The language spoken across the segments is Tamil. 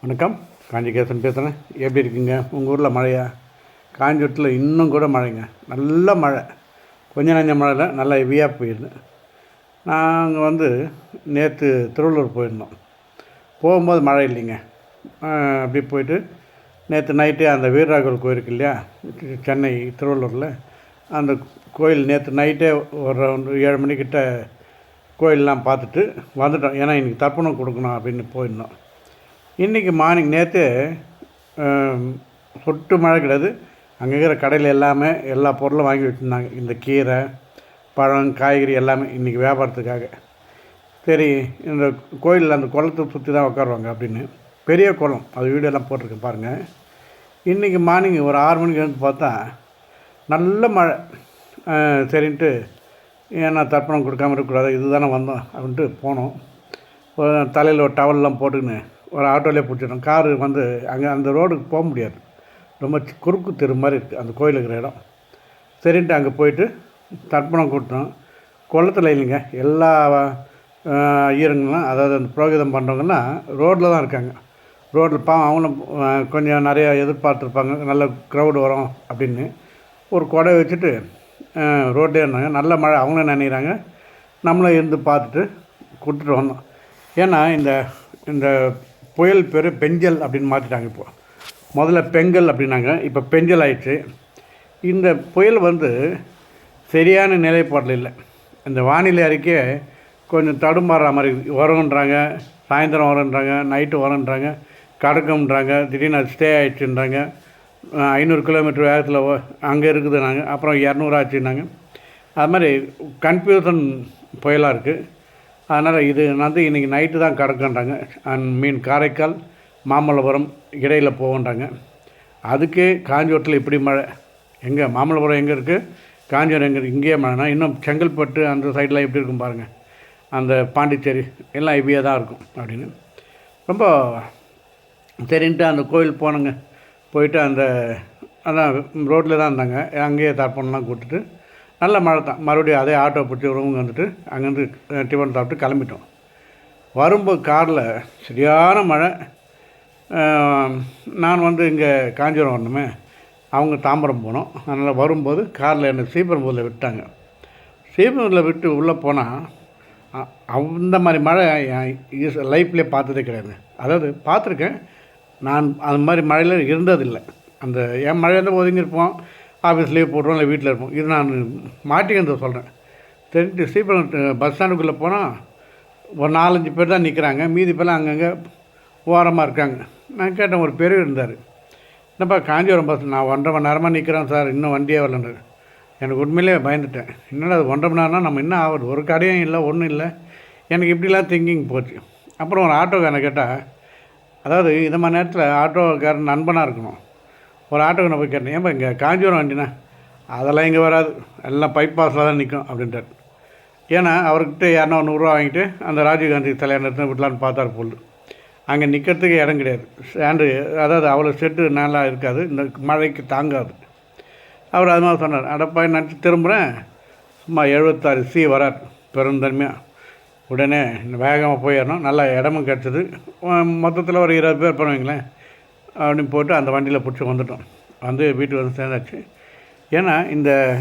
வணக்கம். காஞ்சிகேசன் பேசுகிறேன் எப்படி இருக்கீங்க? உங்கள் ஊரில் மழையா? காஞ்சிபுரத்தில் இன்னும் கூட மழைங்க. நல்ல மழை. கொஞ்ச நஞ்ச மழையில் நல்லா ஹெவியாக போயிடுது நாங்கள் வந்து நேற்று திருவள்ளூர் போயிருந்தோம். போகும்போது மழை இல்லைங்க. அப்படி போயிட்டு நேற்று நைட்டே அந்த வீரராகவல் கோயில் இல்லையா? சென்னை திருவள்ளூரில். அந்த கோயில் நேற்று நைட்டே ஒரு ஏழு மணிக்கிட்ட கோயிலெலாம் பார்த்துட்டு வந்துட்டோம். ஏன்னா இன்றைக்கி தர்ப்பணம் கொடுக்கணும் அப்படின்னு போயிருந்தோம். இன்றைக்கி மார்னிங் நேற்று சொட்டு மழை கிடையாது அங்கே இருக்கிற கடையில் எல்லாமே எல்லா பொருளும் வாங்கி வச்சுருந்தாங்க. இந்த கீரை பழம் காய்கறி எல்லாமே இன்றைக்கி வியாபாரத்துக்காக. சரி இந்த கோயிலில் அந்த குளத்தை சுற்றி தான் உட்காருவாங்க அப்படின்னு. பெரிய குளம். அது வீடியோலாம் போட்டிருக்கேன் பாருங்கள் இன்றைக்கி மார்னிங் ஒரு ஆறு மணிக்கு வந்து பார்த்தா நல்ல மழை. சரின்ட்டு ஏன்னா தர்ப்பணம் கொடுக்காம இருக்கக்கூடாது இதுதானே வந்தோம் அப்படின்ட்டு போனோம். தலையில் ஒரு டவல்லாம் போட்டுக்கின்னு ஒரு ஆட்டோலேயே பிடிச்சிடும் காரு வந்து அங்கே அந்த ரோடுக்கு போக முடியாது. ரொம்ப குறுக்கு தெரு மாதிரி இருக்குது அந்த கோயில் இருக்கிற இடம். சரின்ட்டு அங்கே போயிட்டு தர்ப்பணம் கொடுத்தோம். குளத்துல இல்லைங்க. எல்லா ஈரங்களும் அதாவது அந்த புரோகிதம் பண்ணுறவங்கன்னா ரோட்டில் தான் இருக்காங்க. ரோட்டில் பாவம் அவங்களும் கொஞ்சம் நிறையா எதிர்பார்த்துருப்பாங்க. நல்ல க்ரௌடு வரும் அப்படின்னு. ஒரு கொடை வச்சுட்டு ரோட்டே இருந்தாங்க. நல்ல மழை. அவங்களும் நினைக்கிறாங்க? நம்மளும் இருந்து பார்த்துட்டு கொடுத்துட்டு வந்தோம். ஏன்னா இந்த இந்த புயல் பேர் பெஞ்சல் அப்படின்னு மாற்றிட்டாங்க இப்போ. முதல்ல பெங்கல் அப்படின்னாங்க இப்போ பெஞ்சல் ஆயிடுச்சு. இந்த புயல் வந்து சரியான நிலைப்பாட்டில் இல்லை. இந்த வானிலை அறிக்கையை கொஞ்சம் தடுமாறுற மாதிரி வரும்ன்றாங்க சாயந்தரம் வரன்றாங்க நைட்டு வரன்றாங்க கடக்கும்ன்றாங்க திடீர்னு அது ஸ்டே ஆயிடுச்சுன்றாங்க. ஐநூறு கிலோமீட்டர் வேகத்தில் அங்கே இருக்குது நாங்கள் அப்புறம் இரநூறு ஆச்சுன்னாங்க. அது மாதிரி கன்ஃபியூசன் புயலாக இருக்குது அதனால் இது வந்து இன்றைக்கி நைட்டு தான் கடக்குன்றாங்க அண்ட் மீன் காரைக்கால் மாமல்லபுரம் இடையில் போகன்றாங்க அதுக்கே காஞ்சிபுரத்தில் இப்படி மழை. எங்கே? மாமல்லபுரம் எங்கே இருக்குது காஞ்சிபுரம் எங்கே இருக்குது இங்கேயே மழைனா இன்னும் செங்கல்பட்டு அந்த சைடெலாம் எப்படி இருக்கும் பாருங்கள் அந்த பாண்டிச்சேரி எல்லாம் இப்படியே தான் இருக்கும் அப்படின்னு. ரொம்ப சரின்ட்டு அந்த கோயில் போனோங்க. போயிட்டு அந்த அதான் ரோட்டில் தான் இருந்தாங்க. அங்கேயே தர்ப்பணம்லாம் கூப்பிட்டுட்டு நல்ல மழை தான். மறுபடியும் அதே ஆட்டோ பிடிச்சி ரூமுக்கு வந்துட்டு அங்கேருந்து டிஃபன் சாப்பிட்டு கிளம்பிட்டோம். வரும்போது காரில் சரியான மழை. நான் வந்து இங்கே காஞ்சிபுரம் வரணுமே. அவங்க தாம்பரம் போனோம். அதனால் வரும்போது காரில் என்னை ஸ்ரீபெரும்பூரில் விட்டாங்க. ஸ்ரீபெரும்பூரில் விட்டு உள்ளே போனால் அந்த மாதிரி மழை என் லைஃப்லேயே பார்த்ததே கிடையாது. அதாவது பார்த்துருக்கேன். நான் அந்த மாதிரி மழையில் இருந்ததில்லை. அந்த என் மழையில் இருந்தால் ஒதுங்கியிருப்போம் ஆஃபீஸ் லீவ் போட்டுருவோம் இல்லை வீட்டில் இருப்போம். இது நான் மாட்டிக்கிறத சொல்கிறேன் தெரிஞ்சு ஸ்ரீபெரும் பஸ் ஸ்டாண்டுக்குள்ளே போனால் ஒரு நாலஞ்சு பேர் தான் நிற்கிறாங்க மீதி பேர்லாம் அங்கங்கே ஓரமாக இருக்காங்க. நான் கேட்டேன் ஒரு பெரியவர் இருந்தார். என்னப்பா காஞ்சிபுரம் பஸ் நான் ஒன்றரை மணி நேரமாக நிற்கிறேன் சார். இன்னும் வண்டியே வரலன்றார். எனக்கு உண்மையிலே பயந்துட்டேன். என்னடா அது ஒன்றரை மணி நேரம்னா நம்ம என்ன ஆகுது? ஒரு கடையும் இல்லை ஒன்றும் இல்லை. எனக்கு இப்படிலாம் திங்கிங் போச்சு. அப்புறம் ஒரு ஆட்டோக்காரனை கேட்டால் அதாவது இந்த மாதிரி நேரத்தில் ஆட்டோக்காரன் நண்பனாக இருக்கணும். ஒரு ஆட்டோக்காரனை போய் கேட்டேன் ஏன்பா இங்கே காஞ்சிபுரம் வண்டினா அதெல்லாம் இங்கே வராது. எல்லாம் பைப் பாஸில் தான் நிற்கும் அப்படின்ட்டார். ஏன்னா அவர்கிட்ட யாருன்னா நூறுரூவா வாங்கிட்டு அந்த ராஜீவ்காந்தி தலையை விடலான்னு பார்த்தார் போல். அங்கே நிற்கிறதுக்கு இடம் கிடையாது. ஸ்டாண்டு அதாவது அவ்வளோ செட்டு நல்லா இருக்காது. இந்த மழைக்கு தாங்காது. அவர் அது மாதிரி சொன்னார். அடப்பாய் நினச்சி திரும்புகிறேன் சும்மா எழுபத்தாறு சி வரார் பெருந்தன்மையாக உடனே வேகமாக போயிடணும் நல்ல இடமும் கிடச்சிது. மொத்தத்தில் ஒரு இருபது பேர் பண்ணுவீங்களேன் அப்படின்னு போட்டு அந்த வண்டியில் பிடிச்சி வந்துட்டோம். வந்து வீட்டுக்கு வந்து சேர்ந்தாச்சு. ஏன்னா இந்த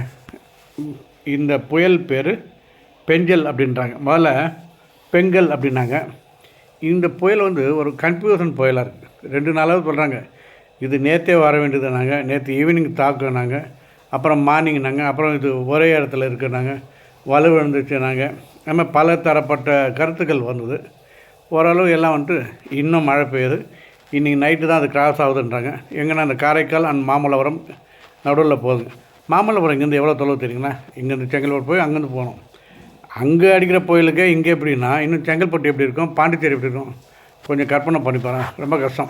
இந்த புயல் பேர் பெஞ்சல் அப்படின்றாங்க. முதல்ல பெங்கல் அப்படின்னாங்க. இந்த புயல் வந்து ஒரு கன்ஃபியூஷன் புயலாக இருக்குது ரெண்டு நாளாவது சொல்கிறாங்க இது நேற்றே வர வேண்டியதுனாங்க. நேற்று ஈவினிங் தாக்குனாங்க. அப்புறம் மார்னிங்னாங்க. அப்புறம் இது ஒரே இடத்துல இருக்குனாங்க. வலு விழுந்துச்சுனாங்க. நம்ம பல தரப்பட்ட கருத்துக்கள் வந்தது. ஓரளவு எல்லாம் வந்துட்டு இன்னும் மழை பெய்யுது. இன்றைக்கி நைட்டு தான் அது கிராஸ் ஆகுதுன்றாங்க. எங்கன்னா அந்த காரைக்கால் அண்ட் மாமல்லபுரம் நடுவில் போகுது. மாமல்லபுரம் இங்கேருந்து எவ்வளோ தொலைவு தெரியுங்களா? இங்கேருந்து செங்கல்பட்டு போய் அங்கேருந்து போகணும். அங்கே அடிக்கிற புயலுக்கு இங்கே எப்படின்னா இன்னும் செங்கல்பட்டு எப்படி இருக்கும்? பாண்டிச்சேரி எப்படி இருக்கும்? கொஞ்சம் கற்பனை பண்ணி பாருங்க. ரொம்ப கஷ்டம்.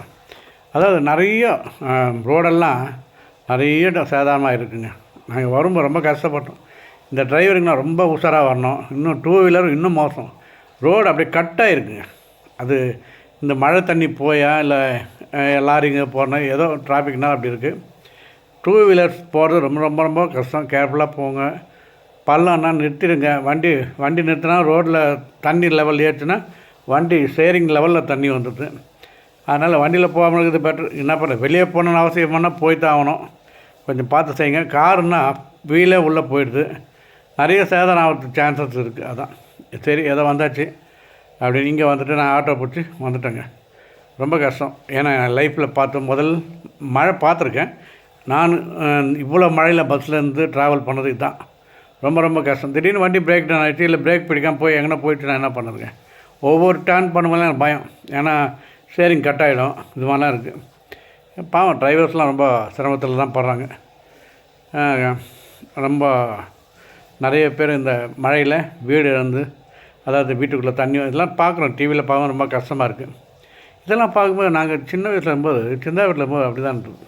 அதாவது நிறைய ரோடெல்லாம் நிறைய ட- சேதாரமாக இருக்குங்க. நாங்கள் வரும்போது ரொம்ப கஷ்டப்பட்டோம். இந்த டிரைவருங்களாம் ரொம்ப உஷாராக வரணும். இன்னும் டூ வீலர் இன்னும் மோசம். ரோடு அப்படியே கட்டாக இருக்குங்க அது இந்த மழை தண்ணி போயா இல்லை லாரிங்க போனால் ஏதோ டிராஃபிக்னால் அப்படி இருக்குது டூ வீலர்ஸ் போகிறது ரொம்ப ரொம்ப ரொம்ப கஷ்டம். கேர்ஃபுல்லாக போங்க. பள்ளம்னா நிறுத்திடுங்க. வண்டி வண்டி நிறுத்தினா ரோட்டில் தண்ணி லெவல் ஏற்றுனா வண்டி ஷேரிங் லெவலில் தண்ணி வந்துடுது. அதனால் வண்டியில் போகாமல் இருக்குது பெட்ரு என்ன பண்ணுறது வெளியே போகணுன்னு அவசியம் பண்ணால் போய் தான் ஆகணும். கொஞ்சம் பார்த்து செய்யுங்க. காருன்னா வீலே உள்ளே போயிடுது. நிறைய சேதம் ஆகிறதுக்கு சான்சஸ் இருக்குது அதான். சரி ஏதோ வந்தாச்சு. அப்படி இங்கே வந்துட்டு நான் ஆட்டோ பிடிச்சி வந்துட்டேங்க. ரொம்ப கஷ்டம். ஏன்னா லைஃப்பில் பார்த்த முதல் மழை பார்த்துருக்கேன். நான் இவ்வளோ மழையில் பஸ்ஸில் இருந்து ட்ராவல் பண்ணதுக்கு தான். ரொம்ப ரொம்ப கஷ்டம். திடீர்னு வண்டி பிரேக் டவுன் ஆகிடுச்சு இல்லை பிரேக் பிடிக்காமல் போய் எங்கன்னா போயிட்டு நான் என்ன பண்ணுறதுங்க ஒவ்வொரு டர்ன் பண்ணும்போது எனக்கு பயம். ஏன்னா ஸ்டேரிங் கட் ஆகிடும் இது மாதிரிலாம் இருக்குது பாவம் டிரைவர்ஸ்லாம் ரொம்ப சிரமத்தில் தான் படுறாங்க. ரொம்ப நிறைய பேர் இந்த மழையில் வீடு இழந்து அதாவது வீட்டுக்குள்ளே தண்ணி இதெல்லாம் பார்க்குறோம் டிவியில் பார்க்க ரொம்ப கஷ்டமாக இருக்குது இதெல்லாம் பார்க்கும்போது நாங்கள் சின்ன வயசில் இருக்கும்போது சின்ன வீட்டில் இருக்கும்போது அப்படி தான் இருந்தது.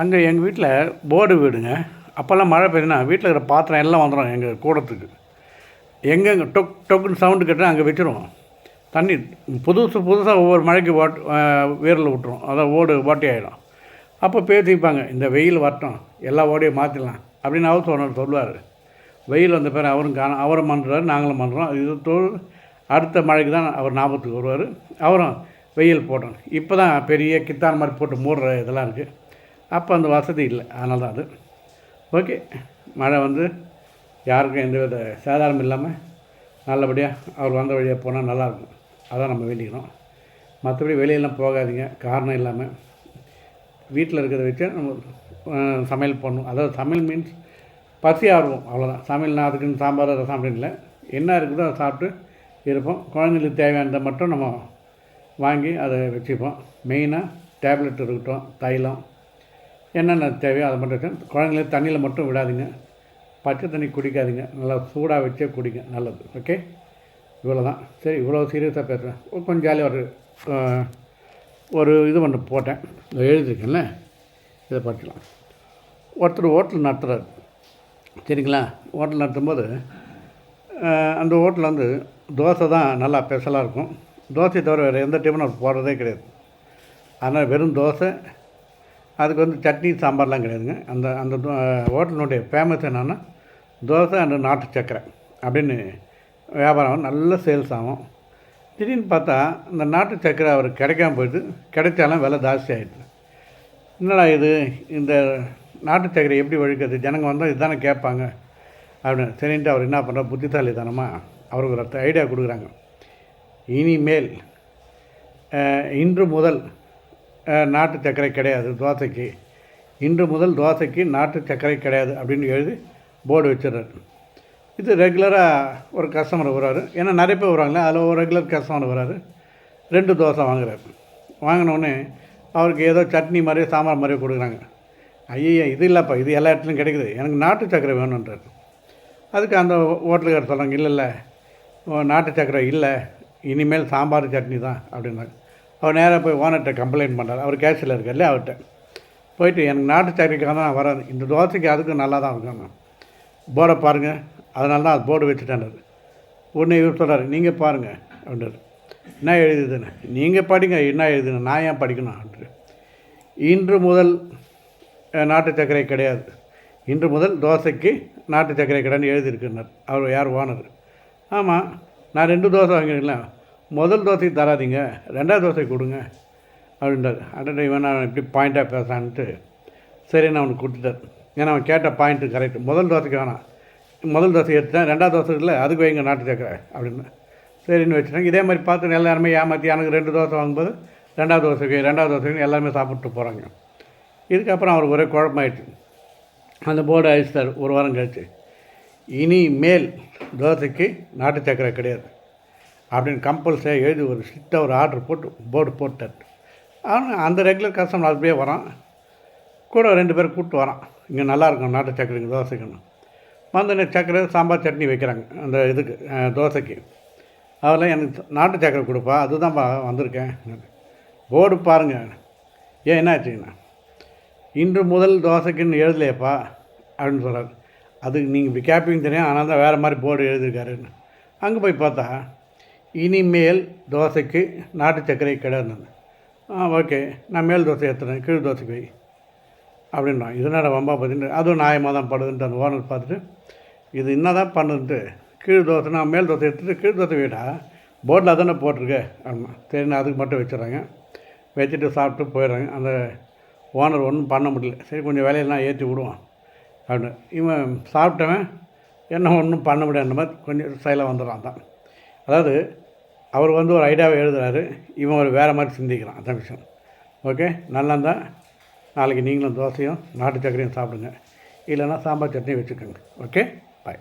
அங்கே எங்கள் வீட்டில் போர்டு வீடுங்க. அப்போல்லாம் மழை பெய்யுதுன்னா வீட்டில் இருக்கிற பாத்திரம் எல்லாம் வந்துடும் எங்கள் கூடத்துக்கு. எங்கெங்கே டொக் டொக்குன்னு சவுண்டு கேட்டால் அங்கே வச்சிருவோம். தண்ணி புதுசு புதுசாக ஒவ்வொரு மழைக்கு ஓட் வீரில் விட்டுரும். அதான் ஓடு ஓட்டி ஆகிடும் அப்போ பேசிப்பாங்க இந்த வெயில் வரட்டும். எல்லா ஓடையும் மாற்றிடலாம் அப்படின்னு அவர் சொன்னார் சொல்லுவார். வெயில் வந்த பேர் அவரும் காண அவரும் பண்ணுறாரு நாங்களும் பண்ணுறோம் இது தொழில் அடுத்த மழைக்கு தான் அவர் ஞாபகத்துக்கு வருவார். அவரும் வெயில் போட்டோம் இப்போ தான் பெரிய கித்தான் மாதிரி போட்டு மூடுற இதெல்லாம் இருக்குது அப்போ அந்த வசதி இல்லை. அதனால தான் அது. ஓகே. மழை வந்து யாருக்கும் எந்த வித சேதாரம் இல்லாமல் நல்லபடியாக அவர் வந்த வழியாக போனால் நல்லாயிருக்கும். அதான் நம்ம வேண்டிக்கிறோம். மற்றபடி வெளியெல்லாம் போகாதீங்க. காரணம் இல்லாமல் வீட்டில் இருக்கிறத வச்சு நம்ம சமையல் பண்ணணும் அதாவது சமையல் மீன்ஸ் பசி ஆர்வம் அவ்வளோதான் சமையல்னா அதுக்குன்னு சாம்பார் ரசம் அப்படின்னு இல்லை என்ன இருக்குதோ அதை சாப்பிட்டு இருப்போம். குழந்தைங்களுக்கு தேவையானதை மட்டும் நம்ம வாங்கி அதை வச்சுப்போம். மெயினாக டேப்லெட் இருக்கட்டும் தைலம் என்னென்ன தேவையோ அதை மட்டும் வச்சு குழந்தைங்களுக்கு தண்ணியில் மட்டும் விடாதீங்க. பச்சை தண்ணி குடிக்காதீங்க. நல்லா சூடாக வச்சே குடிங்க. நல்லது. ஓகே இவ்வளோ தான் சரி இவ்வளோ சீரியஸாக பேசுகிறேன் கொஞ்சம் ஜாலியாக ஒரு ஒரு இது ஒன்று போட்டேன். எழுதியிருக்கேன்ல. இதை படிக்கலாம். ஒருத்தர் ஹோட்டல் நடத்துகிறார் சரிங்களா? ஹோட்டல் நடத்தும்போது அந்த ஹோட்டலில் வந்து தோசை தான் நல்லா ஸ்பெஷலாக இருக்கும். தோசையை தவிர வேறு எந்த டைமும் நம்ம போடுறதே கிடையாது. அதனால் வெறும் தோசை அதுக்கு வந்து சட்னி சாம்பார்லாம் கிடையாதுங்க. அந்த அந்த ஹோட்டலினுடைய ஃபேமஸ் என்னென்னா தோசை அண்ட் நாட்டு சக்கரை அப்படின்னு வியாபாரம் ஆகும். நல்ல சேல்ஸ் ஆகும். திடீர்னு பார்த்தா இந்த நாட்டு சக்கரை அவருக்கு கிடைக்காம போயிடுது. கிடைச்சாலும் விலை ஜாஸ்தி ஆகிடுது என்னடா இது? இந்த நாட்டு சக்கரை எப்படி வழிக்கிறது ஜனங்க வந்தால் இதுதானே கேட்பாங்க. அப்படின்னு சரின்ட்டு அவர் என்ன பண்ணுறார் புத்திசாலித்தனமாக அவருக்கு ஒரு ஐடியா கொடுக்குறாங்க. இனிமேல் இன்று முதல் நாட்டு சர்க்கரை கிடையாது தோசைக்கு இன்று முதல் தோசைக்கு நாட்டு சர்க்கரை கிடையாது அப்படின்னு எழுதி போர்டு வச்சிடுறாரு. இது ரெகுலராக ஒரு கஸ்டமர் வராரு ஏன்னா நிறைய பேர் வராங்களே அதில் ஒரு ரெகுலர் கஸ்டமர் வராரு ரெண்டு தோசை வாங்குறாரு. வாங்கினோடனே அவருக்கு ஏதோ சட்னி மாதிரியோ சாம்பார் மாதிரியோ கொடுக்குறாங்க. ஐயா இது இல்லைப்பா இது எல்லா இடத்துலையும் கிடைக்குது. எனக்கு நாட்டு சக்கரை வேணுன்றார் அதுக்கு அந்த ஹோட்டலுக்கார் சொல்கிறாங்க இல்லை இல்லை. ஓ, நாட்டு சக்கரை இல்லை. இனிமேல் சாம்பார் சட்னி தான் அப்படின்னாங்க அவர் நேராக போய் ஓனர்கிட்ட கம்ப்ளைண்ட் பண்ணுறாரு அவர் கேஷில் இருக்கார்ல அவர்கிட்ட. போயிட்டு எனக்கு நாட்டு சக்கரைக்காக தான் வராது. இந்த தோசைக்கு அதுக்கும் நல்லா தான் இருக்கும் போர்டை பாருங்கள் அதனால தான் அது போர்டு வச்சுட்டேன்றாரு. உடனே இவர் சொல்கிறார் நீங்கள் பாருங்கள் அப்படின்றார். என்ன எழுதுதுன்னு நீங்கள் படிங்க. என்ன எழுதுன்னு நான் ஏன் படிக்கணும்? அப்படின்ட்டு இன்று முதல் நாட்டு சர்க்கரை கிடையாது. இன்று முதல் தோசைக்கு நாட்டு சர்க்கரை கடைன்னு எழுதியிருக்குன்னார் அவர் யார் ஓனர்? ஆமாம் நான் ரெண்டு தோசை வாங்கிருக்கேன் முதல் தோசைக்கு தராதீங்க ரெண்டாவது தோசை கொடுங்க அப்படின்றார். அடடே இவன் நான் இப்படி பாயிண்ட்டாக பேசான்ட்டு சரி நான் அவனுக்கு கொடுத்துட்டார். ஏன்னா அவன் கேட்ட பாயிண்ட்டு கரெக்ட் முதல் தோசைக்கு வேணாம். முதல் தோசை எடுத்தேன் ரெண்டாவது தோசை இல்லை அதுக்கு வைங்க நாட்டு சர்க்கரை அப்படின்னு. சரின்னு வச்சுட்டாங்க. இதே மாதிரி பார்த்து எல்லாருமே ஏமாற்றி எனக்கு ரெண்டு தோசை வாங்கும்போது ரெண்டாவது தோசைக்கு ரெண்டாவது தோசைக்கு எல்லாருமே சாப்பிட்டு போகிறாங்க இதுக்கப்புறம் அவருக்கு ஒரே குழப்பமாயிடுச்சு. அந்த போர்டு அழிச்சிட்டார் ஒரு வாரம் கழிச்சு இனிமேல் தோசைக்கு நாட்டு சர்க்கரை கிடையாது. அப்படின்னு கம்பல்சரியாக எழுதி ஒரு ஸ்ட்ரிக்டாக ஒரு ஆர்டர் போட்டு போர்டு போட்டார். அவன் அந்த ரெகுலர் கஸ்டமர் அப்படியே வரான். கூட ரெண்டு பேரும் கூப்பிட்டு வரான். இங்கே நல்லாயிருக்கும் நாட்டு சர்க்கரைக்கு தோசைக்குன்னு. வந்தோடனே சக்கரை சாம்பார் சட்னி வைக்கிறாங்க அந்த இதுக்கு தோசைக்கு. அதெல்லாம் எனக்கு நாட்டு சர்க்கரை கொடுப்பா அதுதான் வந்திருக்கேன். போர்டு பாருங்கள் ஏன் என்ன ஆச்சுங்கண்ணா? இன்று முதல் தோசைக்குன்னு எழுதலையப்பா அப்படின்னு சொல்கிறார் அதுக்கு நீங்கள் இப்படி கேட்பீங்க தெரியும் ஆனால் தான் வேறு மாதிரி போர்டு எழுதியிருக்காருன்னு. அங்கே போய் பார்த்தா இனிமேல் தோசைக்கு நாட்டு சர்க்கரை கிடையாது ஆ ஓகே நான் மேல் தோசை ஏற்றுறேன் கீழ் தோசைக்கு வை அப்படின்றான். இதனால் வம்பா பார்த்தீங்கன்னா அதுவும் நியாயமாக தான் படுதுன்ட்டு அந்த ஓனர் பார்த்துட்டு இது என்ன தான் பண்ணுன்ட்டு கீழ் தோசை நான் மேல் தோசை எடுத்துட்டு கீழ் தோசை வீடா? போர்டில் அதானே போட்டிருக்க ஆமாம் சரி நான் அதுக்கு மட்டும் வச்சுட்றாங்க. வச்சுட்டு சாப்பிட்டு போயிடுறாங்க. அந்த ஓனர் ஒன்றும் பண்ண முடியல. சரி கொஞ்சம் வேலையெல்லாம் ஏற்றி விடுவான் அப்படின்னு. இவன் சாப்பிட்டவன் என்ன ஒன்றும் பண்ண முடியாத மாதிரி கொஞ்சம் சைலாக வந்துடுறான் தான் அதாவது அவர் வந்து ஒரு ஐடியாவை எழுதுறாரு. இவன் ஒரு வேறு மாதிரி சிந்திக்கிறான் அதான் விஷயம். ஓகே நல்லா தான் நாளைக்கு நீங்களும் தோசையும் நாட்டு சக்கரையும் சாப்பிடுங்க. இல்லைன்னா சாம்பார் சட்னி வச்சுக்கோங்க. Okay bye.